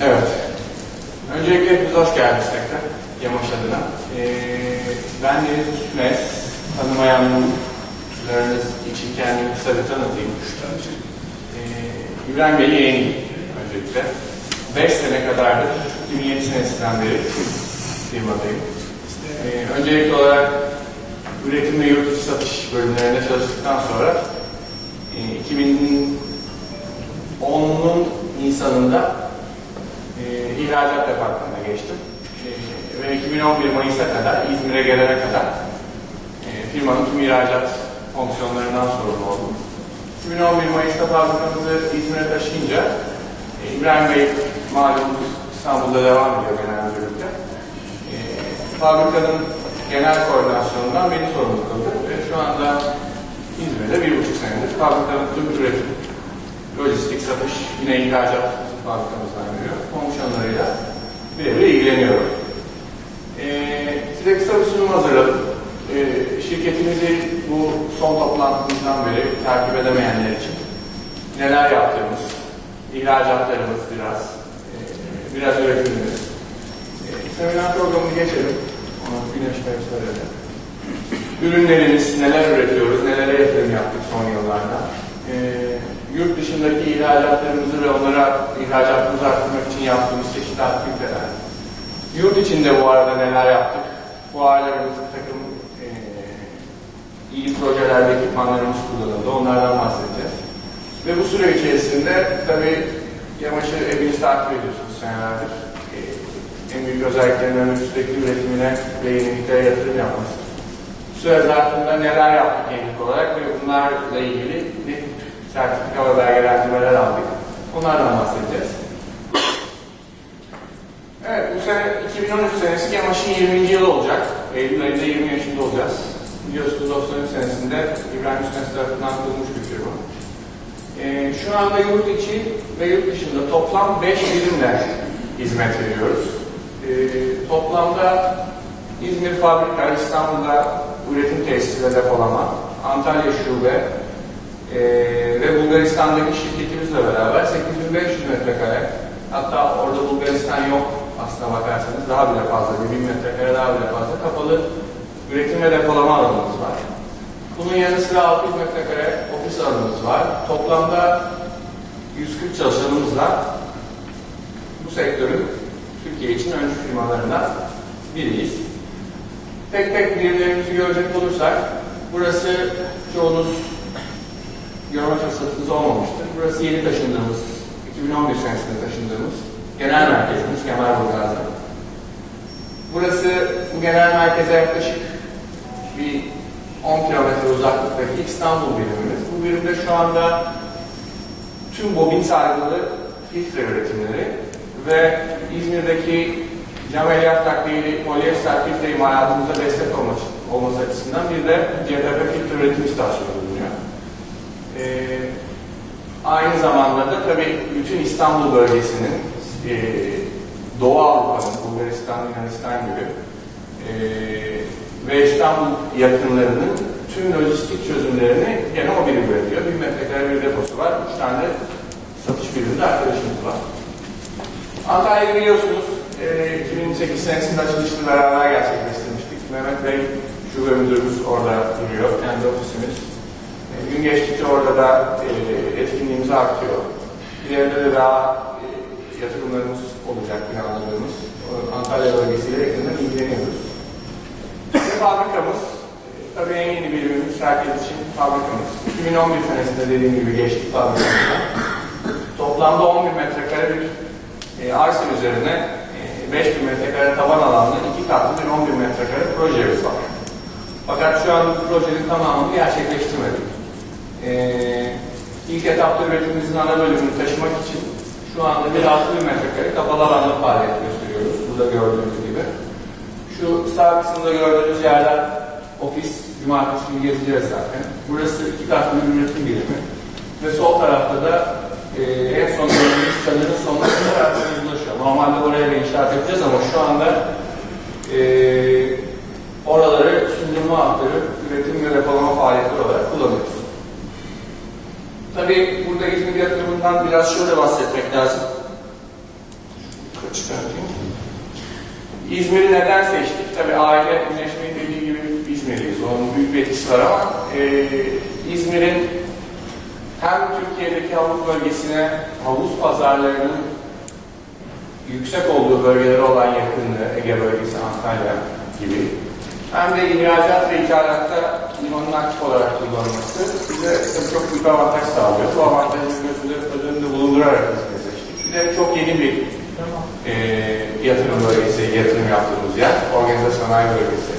Evet. Öncelikle hepiniz hoş geldiniz tekrar Yamaç adına. Ee, ben Deniz Üstünes. Tanımayanlarınız için kendimi kısa bir tanıtayım. Ee, İbrahim Bey'in yeğeniyim öncelikle. 5 sene kadardır, 2007 senesinden beri firmadayım. Ee, öncelikli olarak üretim ve yurt dışı satış bölümlerinde çalıştıktan sonra e, 2010'un Nisan'ında e, ihracat departmanına geçtim. E, ve 2011 Mayıs'a kadar, İzmir'e gelene kadar e, firmanın tüm ihracat fonksiyonlarından sorumlu oldum. 2011 Mayıs'ta fabrikamızı İzmir'e taşıyınca e, İbrahim Bey malumunuz İstanbul'da devam ediyor genel müdürlükte. E, fabrikanın genel koordinasyonundan beni sorumlu kıldı ve şu anda İzmir'de bir buçuk senedir fabrikanın tüm üretim, lojistik, satış, yine ihracat fabrikamızdan geliyor. Fonksiyonlarıyla birebir ilgileniyorum. Ee, size kısa bir sunum hazırladım. Ee, şirketimizi bu son toplantımızdan beri takip edemeyenler için neler yaptığımız, ihracatlarımız biraz, e, biraz üretimimiz. E, seminer programını geçelim. Onu Güneş Bey söyledi. Ürünlerimiz, neler üretiyoruz, nelere yatırım yaptık son yıllarda. E, yurt dışındaki ihracatlarımızı ve onlara ihracatımızı arttırmak için yaptığımız çeşitli aktiviteler. Yurt içinde bu arada neler yaptık? Fuarlarımız, bir takım e, iyi projelerde ekipmanlarımız kullanıldı. Onlardan bahsedeceğiz. Ve bu süre içerisinde tabii Yamaç'ı hepiniz takip ediyorsunuz senelerdir. E, en büyük özelliklerinden üstteki üretimine ve yeniliklere yatırım yapması. Bu süre zarfında neler yaptık yenilik olarak ve bunlarla ilgili ne tip sertifika ve belgelendirmeler aldık. Onlardan bahsedeceğiz. Evet, bu sene 2013 senesi Yamaç'ın 20. yılı olacak. Eylül ayında 20 yaşında olacağız. Biliyorsunuz 93 senesinde İbrahim Üstünes tarafından kurulmuş bir firma. Ee, şu anda yurt içi ve yurt dışında toplam 5 birimle hizmet veriyoruz. Ee, toplamda İzmir fabrika, İstanbul'da üretim tesisi ve depolama, Antalya şube ee, ve Bulgaristan'daki şirketimizle beraber 8500 metrekare hatta orada Bulgaristan yok aslına bakarsanız daha bile fazla, 1000 metrekare daha bile fazla kapalı üretim ve depolama alanımız var. Bunun yanı sıra 600 metrekare ofis alanımız var. Toplamda 140 çalışanımızla bu sektörün Türkiye için öncü firmalarından biriyiz. Tek tek birimlerimizi görecek olursak, burası çoğunuz görme fırsatınız olmamıştır. Burası yeni taşındığımız, 2011 senesinde taşındığımız genel merkezimiz Kemalburgaz'da. Burası bu genel merkeze yaklaşık bir 10 kilometre uzaklıktaki İstanbul birimimiz. Bu birimde şu anda tüm bobin sargılı filtre üretimleri ve İzmir'deki cam elyaf takviyeli polyester filtre imalatımıza destek olması, olması açısından bir de CTP filtre üretim istasyonu Ee, aynı zamanda da tabii bütün İstanbul bölgesinin e, Doğu Avrupa'nın, Bulgaristan, Yunanistan gibi e, ve İstanbul yakınlarının tüm lojistik çözümlerini gene o biri üretiyor. Bir metrekare bir deposu var. Üç tane satış biriminde arkadaşımız var. Antalya'yı biliyorsunuz e, 2008 senesinde açılışını beraber gerçekleştirmiştik. Mehmet Bey şube müdürümüz orada duruyor. Kendi ofisimiz. Gün geçtikçe orada da e, etkinliğimiz artıyor. İleride de daha e, yatırımlarımız olacak planladığımız. Antalya bölgesiyle yakından ilgileniyoruz. Ve fabrikamız, e, tabii en yeni birimimiz herkes için fabrikamız. 2011 senesinde dediğim gibi geçtik fabrikamızda. Toplamda 11 metrekare bir e, arsa üzerine e, 5000 metrekare taban alanlı iki katlı bir 11 metrekare projemiz var. Fakat şu an projenin tamamını gerçekleştirmedik. E, ilk etapta üretimimizin ana bölümünü taşımak için şu anda bir 6000 metrekare kapalı alanda faaliyet gösteriyoruz. Burada gördüğünüz gibi. Şu sağ kısımda gördüğünüz yerler ofis, cumartesi günü gezeceğiz zaten. Burası iki katlı bir üretim birimi. Ve sol tarafta da e, en son gördüğünüz çadırın sonuna kadar arsamız ulaşıyor. Normalde oraya bir inşaat yapacağız ama şu anda e, oraları sündürme hatları, üretim ve depolama faaliyetleri olarak kullanıyoruz. Tabii burada İzmir yatırımından biraz şöyle bahsetmek lazım. Çıkartayım. İzmir'i neden seçtik? Tabii aile güneşmeyi dediği gibi İzmir'iyiz. Onun büyük bir etkisi var ama e, İzmir'in hem Türkiye'deki havuz bölgesine havuz pazarlarının yüksek olduğu bölgelere olan yakınlığı, Ege bölgesi, Antalya gibi hem de ihracat ve ithalatta limanın aktif olarak kullanılması bize tabii çok büyük avantaj sağlıyor. Bu avantajı gözünde, göz önünde bulundurarak İzmir'i seçtik. Bir de çok yeni bir e, yatırım bölgesi, yatırım yaptığımız yer, organize sanayi bölgesi.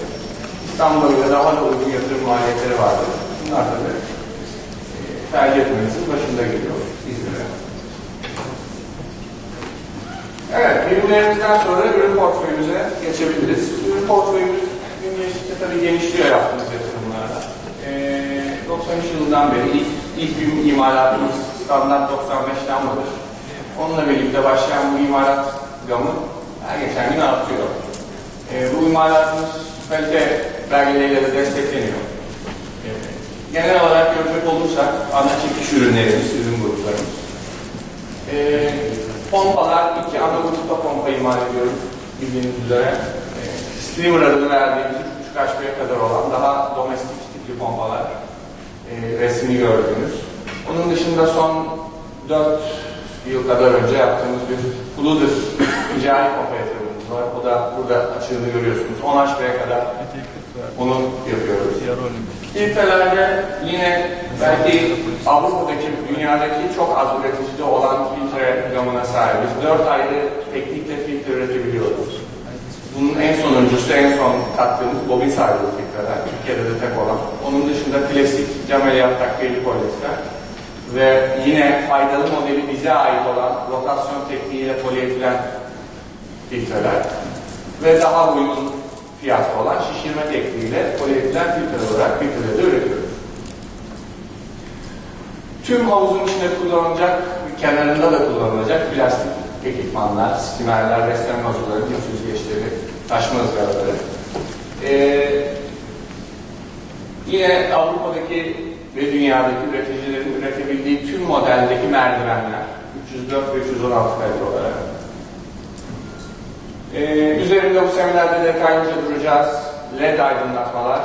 İstanbul'da bile daha da uygun yatırım maliyetleri vardır. Bunlar tabii e, tercih etmenizin başında geliyor İzmir'e. Evet, ürünlerimizden sonra ürün portföyümüze geçebiliriz. Ürün portföyümüz gün geçtikçe tabii genişliyor yaptığımız 93 yılından beri ilk, ilk imalatımız standart 95 lambadır. Onunla birlikte başlayan bu imalat gamı her geçen gün artıyor. Ee, bu imalatımız kalite belgeleriyle de destekleniyor. Ee, genel olarak görecek olursak ana çekiş ürünlerimiz, ürün gruplarımız. Ee, pompalar, iki ana grupta pompa imal ediyoruz bildiğiniz üzere. Ee, streamer adını verdiğimiz 3.5 HP'ye kadar olan daha domestik tipli pompalar. Ee, resmi gördüğünüz. Onun dışında son 4 yıl kadar önce yaptığımız bir Flutter ticari yatırımımız var. O da burada açığını görüyorsunuz. 10 HP'ye kadar bunu yapıyoruz. Filtrelerde yine belki Avrupa'daki, dünyadaki çok az üreticide olan filtre gamına sahibiz. Dört ayrı teknikle filtre üretebiliyoruz. Bunun en sonuncusu, en son kattığımız bobin sahibi filtreler. Türkiye'de de tek olan. Onun dışında klasik cam ameliyat takviyeli polyester. Ve yine faydalı modeli bize ait olan rotasyon tekniğiyle polietilen filtreler. Ve daha uygun fiyatlı olan şişirme tekniğiyle polietilen filtre olarak filtreleri de üretiyoruz. Tüm havuzun içinde kullanılacak, kenarında da kullanılacak plastik ekipmanlar, skimerler, beslenme hazırları, süzgeçleri, taşma ızgaraları. Ee, yine Avrupa'daki ve dünyadaki üreticilerin üretebildiği tüm modeldeki merdivenler 304 ve 316 kalite olarak. Ee, üzerinde bu seminerde detaylıca duracağız. LED aydınlatmalar,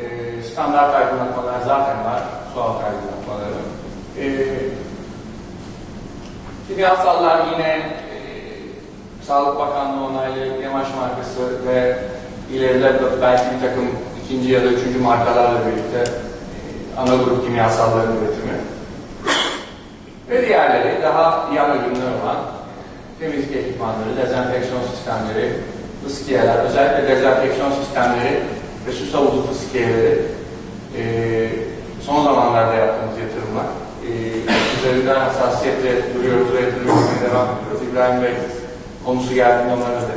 e, standart aydınlatmalar zaten var, su altı aydınlatmaları. Ee, kimyasallar yine Sağlık Bakanlığı onaylı Yamaç markası ve ileride belki bir takım ikinci ya da üçüncü markalarla birlikte e, ana grup kimyasalların üretimi. Ve diğerleri daha yan ürünler olan temizlik ekipmanları, dezenfeksiyon sistemleri, fıskiyeler, özellikle dezenfeksiyon sistemleri ve süs havuzu fıskiyeleri e, son zamanlarda yaptığımız yatırımlar. E, üzerinden hassasiyetle duruyoruz ve yatırım devam ediyoruz. İbrahim Bey konusu geldiğinde onlara da.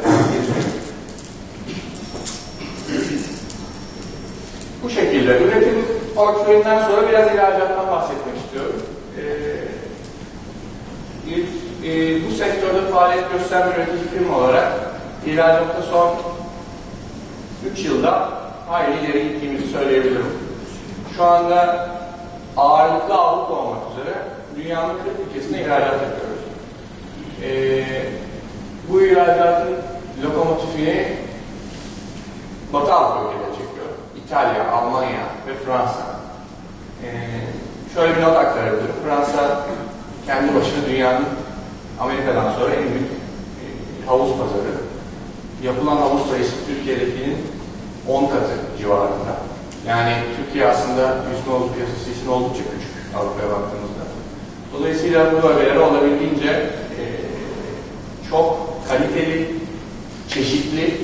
Bu şekilde üretim portföyünden sonra biraz ihracattan bahsetmek istiyorum. Ee, e, bu sektörde faaliyet gösteren üretici firma olarak ihracatta son 3 yılda hayli ileri gittiğimizi söyleyebilirim. Şu anda ağırlıklı Avrupa olmak üzere dünyanın 40 ülkesine ihracat yapıyoruz. Ee, bu ihracatın lokomotifini Batı Avrupa çekiyor. İtalya, Almanya ve Fransa. Ee, şöyle bir not aktarabilirim. Fransa kendi başına dünyanın Amerika'dan sonra en büyük e, havuz pazarı. Yapılan havuz sayısı Türkiye'dekinin 10 katı civarında. Yani Türkiye aslında yüzme havuz piyasası için oldukça küçük Avrupa'ya baktığımızda. Dolayısıyla bu bölgelere olabildiğince e, çok kaliteli, çeşitli,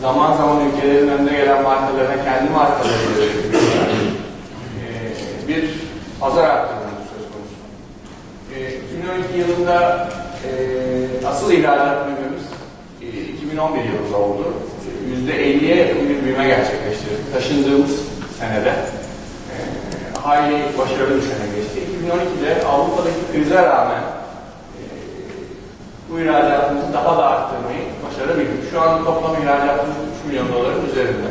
zaman zaman ülkelerin önüne gelen markalarına kendi üretiliyor. e, bir pazar arttırmamız söz konusu. E, 2012 yılında e, asıl ihracat büyümemiz e, 2011 yılında oldu. %50'ye yakın bir büyüme gerçekleştirdik. Taşındığımız senede e, hayli başarılı bir sene geçti. 2012'de Avrupa'daki krize rağmen bu ihracatımızı daha da arttırmayı başarabildik. Şu an toplam ihracatımız 3 milyon doların üzerinde.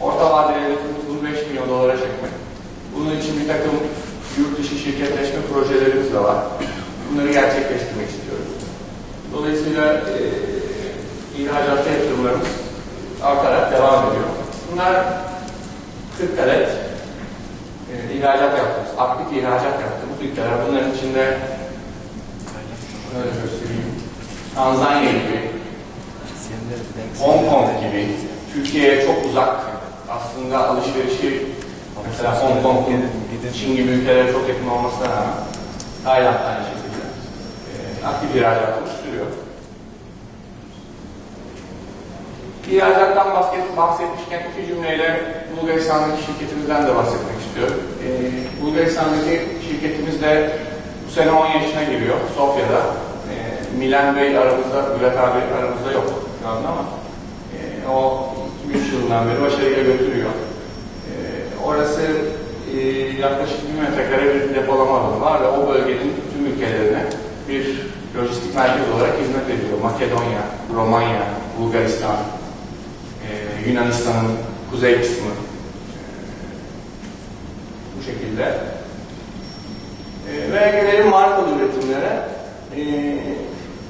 Orta vadeli hedefimiz bunu 5 milyon dolara çekmek. Bunun için bir takım yurt dışı şirketleşme projelerimiz de var. Bunları gerçekleştirmek istiyoruz. Dolayısıyla e, ihracatta yatırımlarımız artarak devam ediyor. Bunlar 40 adet e, ihracat yaptığımız, aktif ihracat yaptığımız ülkeler. Bunların içinde göstereyim. Tanzanya gibi, Hong Kong gibi, Türkiye'ye çok uzak aslında alışverişi mesela Hong Kong, Çin gibi ülkelere çok yakın olmasına rağmen Tayland aynı şekilde e, aktif ihracatımız sürüyor. İhracattan bahset, bahsetmişken iki cümleyle Bulgaristan'daki şirketimizden de bahsetmek istiyorum. E, Bulgaristan'daki şirketimiz de bu sene 10 yaşına giriyor Sofya'da. Milan Bey aramızda, Bülent abi aramızda yok şu anda ama e, o 2003 yılından beri başarıyla götürüyor. E, orası e, yaklaşık 1 metrekare bir depolama alanı var ve o bölgenin tüm ülkelerine bir lojistik merkez olarak hizmet ediyor. Makedonya, Romanya, Bulgaristan, e, Yunanistan'ın kuzey kısmı e, bu şekilde. E, ve gelelim markalı üretimlere.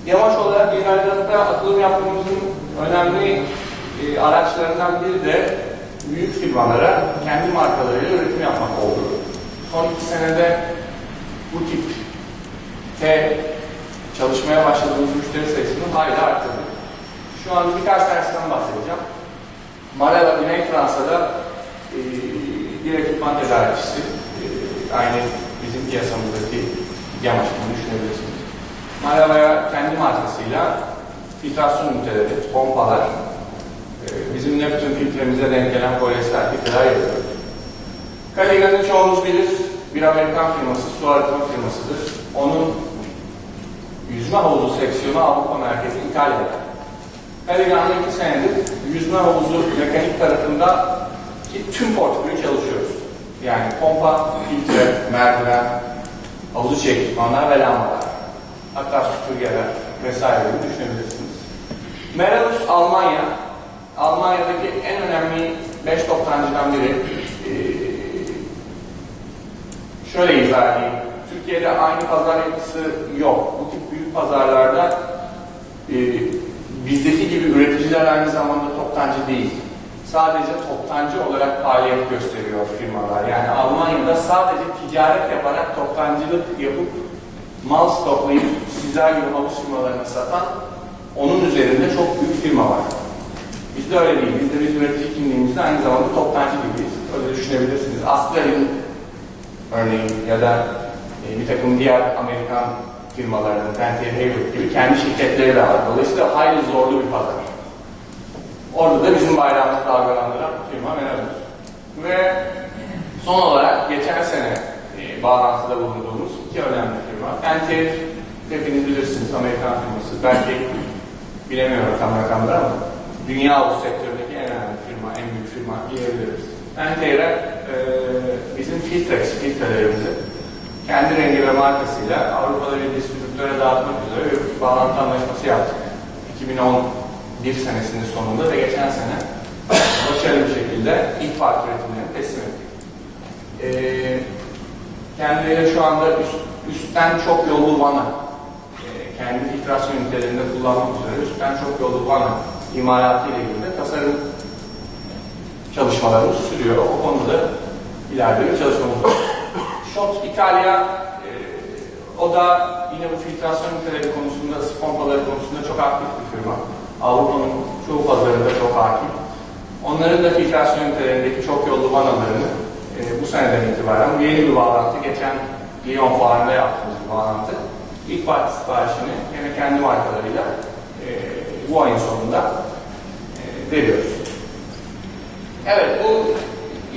Yavaş olarak ihracatta atılım yapmamızın önemli e, araçlarından biri de büyük firmalara kendi markalarıyla üretim yapmak oldu. Son iki senede bu tip T çalışmaya başladığımız müşteri sayısını hayli arttırdık. Şu an birkaç tanesinden bahsedeceğim. Marella Güney Fransa'da e, bir ekipman tedarikçisi. E, aynı bizim piyasamızdaki Yamaç bunu düşünebilirsiniz. Marella'ya kendi markasıyla filtrasyon üniteleri, pompalar, e, bizim Neptün filtremize denk gelen polyester filtreler yapıyoruz. Caliga'nın çoğunuz bilir, bir Amerikan firması, su arıtma firmasıdır. Onun yüzme havuzu seksiyonu Avrupa merkezi İtalya'da. Caliga'nın iki senedir yüzme havuzu mekanik tarafında ki tüm portföyü çalışıyoruz. Yani pompa, filtre, merdiven, havuzu çek ekipmanlar ve lambalar. Hatta süpürgeler vesaireleri düşünebilirsiniz. Meralus Almanya, Almanya'daki en önemli 5 toptancıdan biri. Ee, şöyle izah edeyim. Türkiye'de aynı pazar yapısı yok. Bu tip büyük pazarlarda e, bizdeki gibi üreticiler aynı zamanda toptancı değil. Sadece toptancı olarak faaliyet gösteriyor firmalar. Yani Almanya'da sadece ticaret yaparak toptancılık yapıp mal stoklayıp sizler gibi havuz firmalarına satan onun üzerinde çok büyük firma var. Bizde öyle değil. Bizde biz üretici kimliğimizde aynı zamanda toptancı gibiyiz. Öyle düşünebilirsiniz. Asgari'nin örneğin ya da e, bir takım diğer Amerikan firmalarının, Pentair Hayward gibi kendi şirketleri de var. Dolayısıyla hayli zorlu bir pazar. Orada da bizim bayrağımızı dalgalandıran firma Menabus. Ve son olarak geçen sene e, bağlantıda bulunduğumuz iki önemli Pentair, hepiniz bilirsiniz Amerikan firması. Belki bilemiyorum tam rakamları ama dünya bu sektöründeki en önemli firma, en büyük firma diyebiliriz. Pentair'e e, bizim Filtrex filtrelerimizi kendi rengi ve markasıyla Avrupa'da bir distribütöre dağıtmak üzere bir bağlantı anlaşması yaptık. 2011 senesinin sonunda ve geçen sene başarılı bir şekilde ilk parti üretimlerini teslim ettik. Ee, kendileri şu anda üst, üstten çok yollu vana, e, kendi filtrasyon ünitelerinde kullanmak üzere üstten çok yollu vana imalatı ile ilgili tasarım çalışmalarımız sürüyor. O konuda ileride bir çalışmamız var. Shot İtalya, e, o da yine bu filtrasyon üniteleri konusunda, ısı pompaları konusunda çok aktif bir firma. Avrupa'nın çoğu pazarında çok hakim. Onların da filtrasyon ünitelerindeki çok yollu vanalarını e, bu seneden itibaren, bu yeni bir bağlantı, geçen Lyon fuarında yaptığımız bir bağlantı. İlk parti siparişini yine kendi markalarıyla e, bu ayın sonunda e, veriyoruz. Evet, bu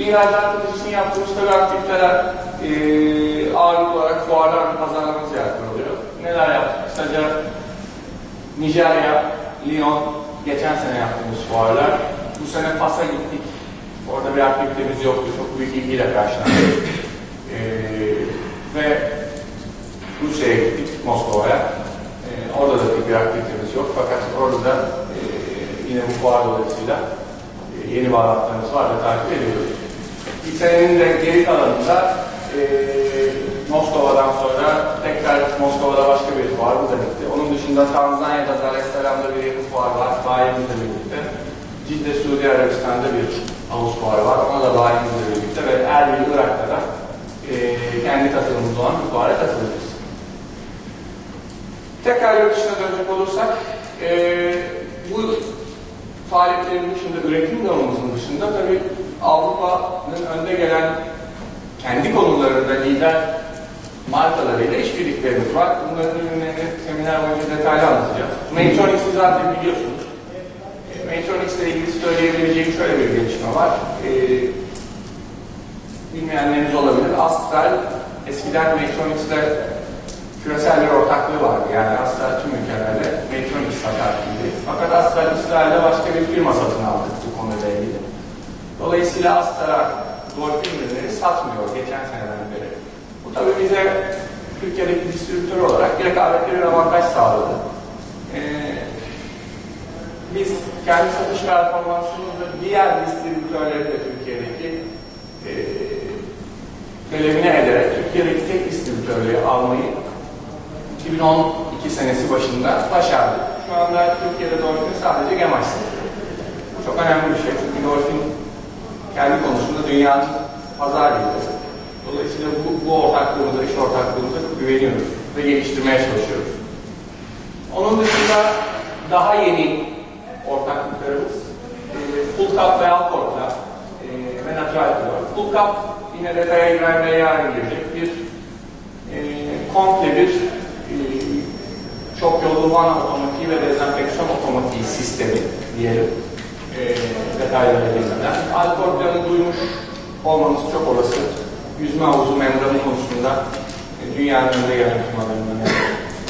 ihracatımız için yaptığımız tabii aktiviteler e, ağırlık olarak fuarlar pazarlama ziyaretleri oluyor. Neler yaptık? Kısaca Nijerya, Lyon, geçen sene yaptığımız fuarlar. Bu sene Fas'a gittik. Orada bir aktivitemiz yoktu. Çok büyük ilgiyle karşılandık. E, ve Rusya'ya gittik, Moskova'ya. E, orada da bir aktivitemiz yok. Fakat orada da e, yine bu fuar dolayısıyla e, yeni bağlantılarımız var ve takip ediyoruz. Bir senenin de geri kalanında e, Moskova'dan sonra tekrar Moskova'da başka bir fuar, bu da bitti. Onun dışında Tanzanya'da, Dar es Salaam'da bir fuar var, bayimizle birlikte. Cidde, Suudi Arabistan'da bir havuz fuarı var, ona da bayimizle birlikte ve Erbil, Irak'ta da e, kendi katılımımız olan bir fuara katılacağız. Tekrar yurt dışına dönecek olursak, e, bu faaliyetlerin dışında, üretim dalımızın dışında tabii Avrupa'nın önde gelen kendi konularında lider markalarıyla işbirliklerimiz var. Bunların ürünlerini seminer boyunca detaylı anlatacağım. Matronics'i zaten biliyorsunuz. E, Matronics ile ilgili söyleyebileceğim şöyle bir gelişme var. E, bilmeyenleriniz olabilir. Astral eskiden Matronics'le küresel bir ortaklığı vardı. Yani Astral tüm ülkelerde Matronics satardı. Fakat Astral İsrail'de başka bir firma satın aldı bu konuyla ilgili. Dolayısıyla Astra Dolphin ürünleri satmıyor geçen seneden beri. Bu tabii bize Türkiye'deki distribütör olarak bir rekabetli bir avantaj sağladı. Ee, biz kendi satış performansımızı diğer distribütörleri de Türkiye'deki e, ederek Türkiye'deki tek distribütörlüğü almayı 2012 senesi başında başardık. Şu anda Türkiye'de Dolphin sadece Gemaç. Bu çok önemli bir şey çünkü Dolphin kendi konusunda dünyanın pazar lideri. Dolayısıyla bu, bu ortaklığımıza, iş ortaklığımıza güveniyoruz ve geliştirmeye çalışıyoruz. Onun dışında daha yeni ortaklıklarımız e, Full Cup ve Alcorp'la e, Color. Full Cup yine detaya giren ve yarın bir e, komple bir e, çok yollu van otomatiği ve dezenfeksiyon otomatiği sistemi diyelim e, detaylara girmeden. Alcorp'ları duymuş olmanız çok olası. Yüzme havuzu membranı konusunda e, dünyanın önünde gelen firmalarından.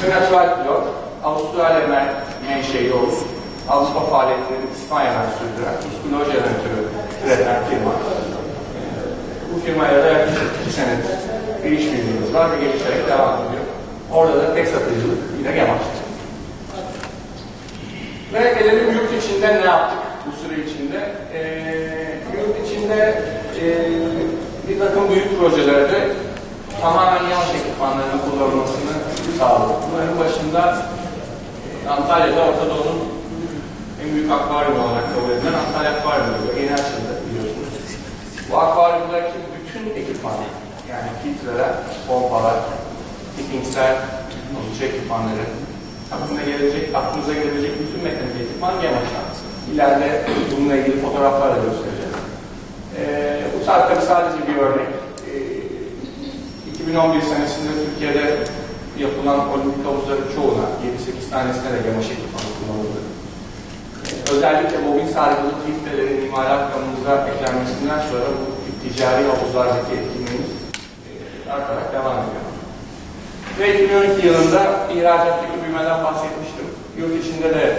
Ve Natural Flor, Avustralya men menşeli olup Avrupa faaliyetlerini İspanya'dan sürdüren, Uskilo jeneratörü üreten firma. E, bu firmayla da yaklaşık iki senedir bir işbirliğimiz var ve gelişerek devam ediyor. Orada da tek satıcılık yine Gemaç'ta. Ve gelelim yurt içinde ne yaptık bu süre içinde? Ee, yurt içinde e, bir takım büyük projelerde tamamen yamaç ekipmanlarının kullanılmasını sağladık. Bunların başında e, Antalya'da Orta büyük akvaryum olarak kabul edilen Antalya Akvaryumu yeni açıldı biliyorsunuz. Bu akvaryumdaki bütün ekipman, yani filtreler, pompalar, dikingsler, sonuç ekipmanları, aklına gelecek, aklınıza gelebilecek bütün mekanik ekipman Gemaç'tan. İleride bununla ilgili fotoğraflar da göstereceğiz. Ee, bu tabii sadece bir örnek. Ee, 2011 senesinde Türkiye'de yapılan olimpik havuzların çoğuna, 7-8 tanesine de Gemaç ekipmanı kullanıldı. Özellikle mobil sargılı filtrelerin imalat kanunumuza eklenmesinden sonra bu ticari havuzlardaki etkinliğimiz e, artarak devam ediyor. Ve 2012 yılında ihracattaki büyümeden bahsetmiştim. Yurt içinde de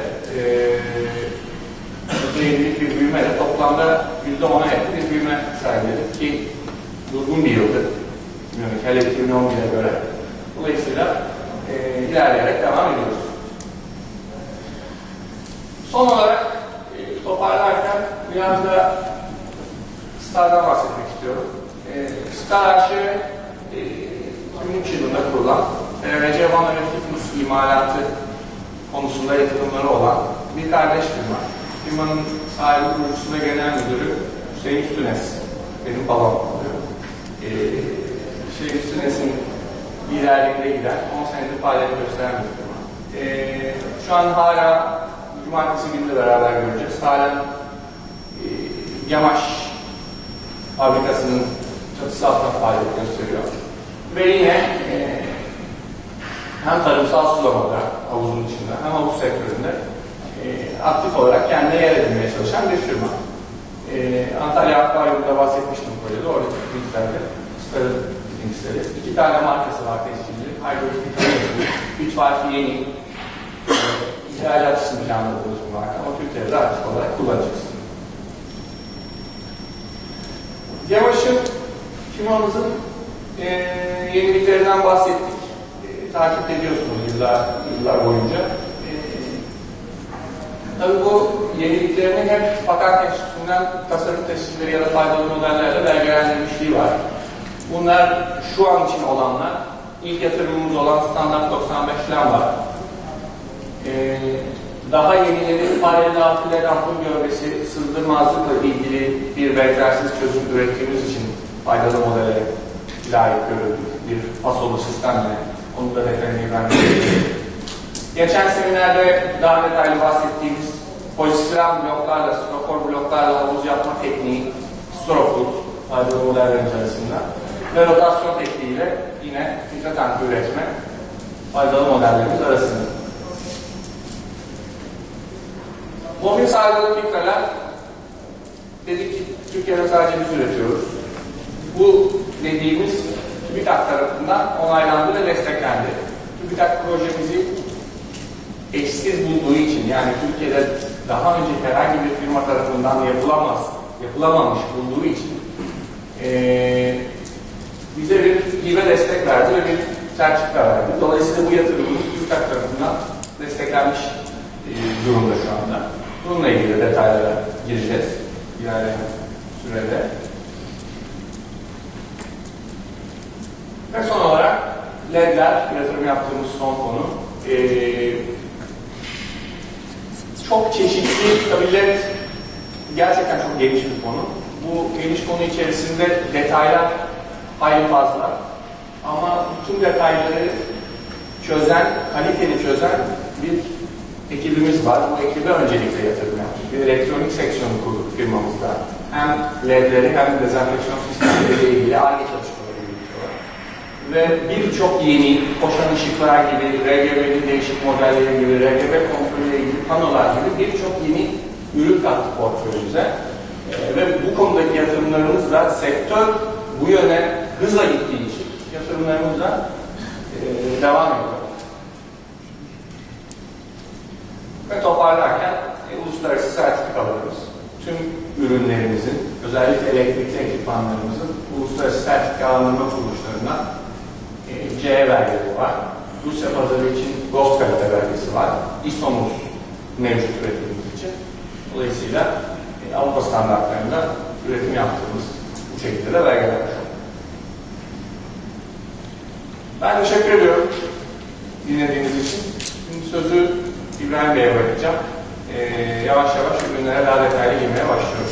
%50'lik bir büyümeyle toplamda %10'a yakın bir büyüme sergiledik ki durgun bir yıldı. Yani hele 2011'e göre. Dolayısıyla e, ilerleyerek devam ediyoruz. Son olarak e, toparlarken biraz da Star'dan bahsetmek istiyorum. E, Star aşı e, 2003 yılında kurulan e, Van Fitness imalatı konusunda yatırımları olan bir kardeş firma. Firmanın sahibi, kurucusu ve genel müdürü Hüseyin Üstünes. Benim babam. E, Hüseyin Üstünes'in liderliğinde giden 10 senedir faaliyet gösteren bir firma. E, şu an hala cumartesi günü de beraber göreceğiz. Hala e, Yamaç fabrikasının çatısı altında faaliyet gösteriyor. Ve yine e, hem tarımsal sulamada havuzun içinde hem havuz sektöründe e, aktif olarak kendine yer edinmeye çalışan bir firma. E, Antalya Akvaryum'da bahsetmiştim projede, oradaki linkslerde, starın linkleri. İki tane markası var tescilli. Hydrolik üç farklı yeni ihracat için planladığımız bir marka ama Türkiye'de aktif olarak kullanacağız. Yavaş'ın firmamızın e, yeniliklerinden bahsettik. E, takip ediyorsunuz yıllar, yıllar boyunca. E, tabii bu yeniliklerinin hep Patent Enstitüsü'nden tasarım tescilleri ya da faydalı modellerle belgelendirilmişliği var. Bunlar şu an için olanlar ilk yatırımımız olan standart 95'ler var. Ee, daha yenileri paralel altı ampul gövdesi sızdırmazlıkla ilgili bir benzersiz çözüm ürettiğimiz için faydalı modele layık görüldük. Bir fasolu sistemle. Onu da detayını ben Geçen seminerde daha detaylı bahsettiğimiz pozistiren bloklarla, strofor bloklarla havuz yapma tekniği, strofood, faydalı modellerimiz arasında ve rotasyon tekniğiyle yine filtre tankı üretme faydalı modellerimiz arasında. Mobil sargılı filtreler dedik ki Türkiye'de sadece biz üretiyoruz. Bu dediğimiz TÜBİTAK tarafından onaylandı ve desteklendi. TÜBİTAK projemizi eşsiz bulduğu için yani Türkiye'de daha önce herhangi bir firma tarafından yapılamaz, yapılamamış bulduğu için eee, bize bir hibe destek verdi ve bir sertifika verdi. Dolayısıyla bu yatırımımız TÜBİTAK tarafından desteklenmiş durumda şu anda. Bununla ilgili detaylara gireceğiz ilerleyen sürede. Ve son olarak LED'ler, yatırım yaptığımız son konu. Ee, çok çeşitli, tabii LED gerçekten çok geniş bir konu. Bu geniş konu içerisinde detaylar hayli fazla. Ama bütün detayları çözen, kaliteli çözen bir ekibimiz var. Bu ekibe öncelikle yatırım yaptık. Bir elektronik seksiyonu kurduk firmamızda. Hem LED'leri hem dezenfeksiyon sistemleriyle ilgili ARGE çalışmaları yürütüyorlar. Ve birçok yeni koşan ışıklar gibi, RGB'nin değişik modelleri gibi, RGB kontrolüyle ilgili panolar gibi birçok yeni ürün kattık portföyümüze. Ee, ve bu konudaki yatırımlarımız da sektör bu yöne hızla gittiği için yatırımlarımız da e, devam ediyor. Ve toparlarken e, uluslararası sertifikalarımız, tüm ürünlerimizin, özellikle elektrikli ekipmanlarımızın uluslararası sertifikalandırma kuruluşlarından e, C belgesi var. Rusya pazarı için GOST kalite belgesi var. ISO'muz mevcut üretimimiz için. Dolayısıyla e, Avrupa standartlarında üretim yaptığımız bu şekilde de oldu. Ben teşekkür ediyorum dinlediğiniz için. Şimdi sözü İbrahim Bey'e bırakacağım. Ee, yavaş yavaş ürünlere daha detaylı girmeye başlıyorum.